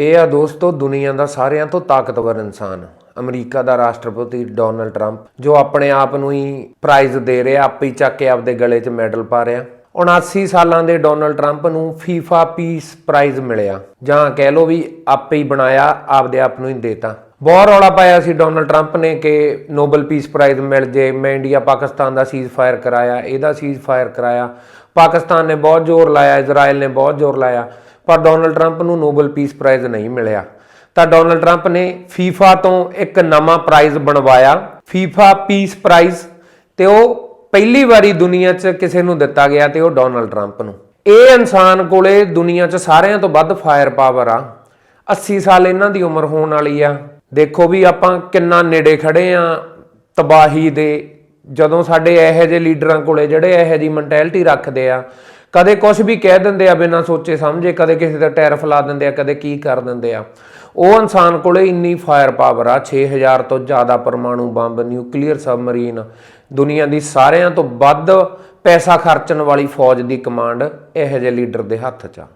ਇਹ ਆ ਦੋਸਤੋ, ਦੁਨੀਆ ਦਾ ਸਾਰਿਆਂ ਤੋਂ ਤਾਕਤਵਰ ਇਨਸਾਨ। ਅਮਰੀਕਾ ਦਾ ਰਾਸ਼ਟਰਪਤੀ ਡੋਨਲਡ ਟਰੰਪ, ਜੋ ਆਪਣੇ ਆਪ ਨੂੰ ਹੀ ਪ੍ਰਾਈਜ਼ ਦੇ ਰਿਹਾ, ਆਪੇ ਹੀ ਚੱਕ ਕੇ ਆਪਦੇ ਗਲੇ 'ਚ ਮੈਡਲ ਪਾ ਰਿਹਾ। 79 ਸਾਲਾਂ ਦੇ ਡੋਨਲਡ ਟਰੰਪ ਨੂੰ ਫੀਫਾ ਪੀਸ ਪ੍ਰਾਈਜ਼ ਮਿਲਿਆ। ਜਾਂ ਕਹਿ ਲੋ ਵੀ ਆਪੇ ਹੀ ਬਣਾਇਆ, ਆਪਦੇ ਆਪ ਨੂੰ ਹੀ ਦੇਤਾ। ਬਹੁਤ ਰੌਲਾ ਪਾਇਆ ਸੀ ਡੋਨਲਡ ਟਰੰਪ ਨੇ ਕਿ ਨੋਬਲ ਪੀਸ ਪ੍ਰਾਈਜ਼ ਮਿਲ ਜੇ, ਮੈਂ ਇੰਡੀਆ, ਪਾਕਿਸਤਾਨ ਦਾ ਸੀਜ਼ ਫਾਇਰ ਕਰਾਇਆ, ਇਹਦਾ ਸੀਜ਼ ਫਾਇਰ ਕਰਾਇਆ। ਪਾਕਿਸਤਾਨ ਨੇ ਬਹੁਤ ਜ਼ੋਰ ਲਾਇਆ ਇਜ਼ਰਾਈਲ ਨੇ ਬਹੁਤ ਜ਼ੋਰ ਲਾਇਆ। ਪਰ ਡੋਨਲਡ ਟਰੰਪ ਨੂੰ ਨੋਬਲ ਪੀਸ ਪ੍ਰਾਈਜ਼ ਨਹੀਂ ਮਿਲਿਆ। ਤਾਂ ਡੋਨਲਡ ਟਰੰਪ ਨੇ ਫੀਫਾ ਤੋਂ ਇੱਕ ਨਵਾਂ ਪ੍ਰਾਈਜ਼ ਬਣਵਾਇਆ। ਫੀਫਾ ਪੀਸ ਪ੍ਰਾਈਜ਼ ਤੇ ਉਹ ਪਹਿਲੀ ਵਾਰੀ ਦੁਨੀਆ 'ਚ ਕਿਸੇ ਨੂੰ ਦਿੱਤਾ ਗਿਆ ਤੇ ਉਹ ਡੋਨਲਡ ਟਰੰਪ ਨੂੰ। ਇਹ ਇਨਸਾਨ ਕੋਲੇ ਦੁਨੀਆ 'ਚ ਸਾਰਿਆਂ ਤੋਂ ਵੱਧ ਫਾਇਰ ਪਾਵਰ ਆ। 80 ਸਾਲ ਇਹਨਾਂ ਦੀ ਉਮਰ ਹੋਣ ਵਾਲੀ ਆ। ਦੇਖੋ ਵੀ ਆਪਾਂ ਕਿੰਨਾ ਨੇੜੇ ਖੜੇ ਆ ਤਬਾਹੀ ਦੇ। ਜਦੋਂ ਸਾਡੇ ਇਹੋ ਜਿਹੇ ਲੀਡਰਾਂ ਕੋਲੇ ਜਿਹੜੇ ਇਹੋ ਜਿਹੀ ਮੈਂਟੈਲਿਟੀ ਰੱਖਦੇ ਆ ਕਦੇ ਕੁਝ ਵੀ ਕਹਿ ਦਿੰਦੇ ਆ ਬਿਨਾਂ ਸੋਚੇ ਸਮਝੇ, ਕਦੇ ਕਿਸੇ ਦਾ ਟੈਰਫ ਲਾ ਦਿੰਦੇ ਆ, ਕਦੇ ਕੀ ਕਰ ਦਿੰਦੇ ਆ। ਉਹ ਇਨਸਾਨ ਕੋਲੇ ਇੰਨੀ ਫਾਇਰ ਪਾਵਰ ਆ 6000 ਤੋਂ ਜ਼ਿਆਦਾ ਪਰਮਾਣੂ ਬੰਬ ਨਿਊਕਲੀਅਰ ਸਬਮਰੀਨ ਦੁਨੀਆ ਦੀ ਸਾਰਿਆਂ ਤੋਂ ਵੱਧ ਪੈਸਾ ਖਰਚਣ ਵਾਲੀ ਫੌਜ ਦੀ ਕਮਾਂਡ ਇਹੋ ਜਿਹੇ ਲੀਡਰ ਦੇ ਹੱਥ 'ਚ ਆ।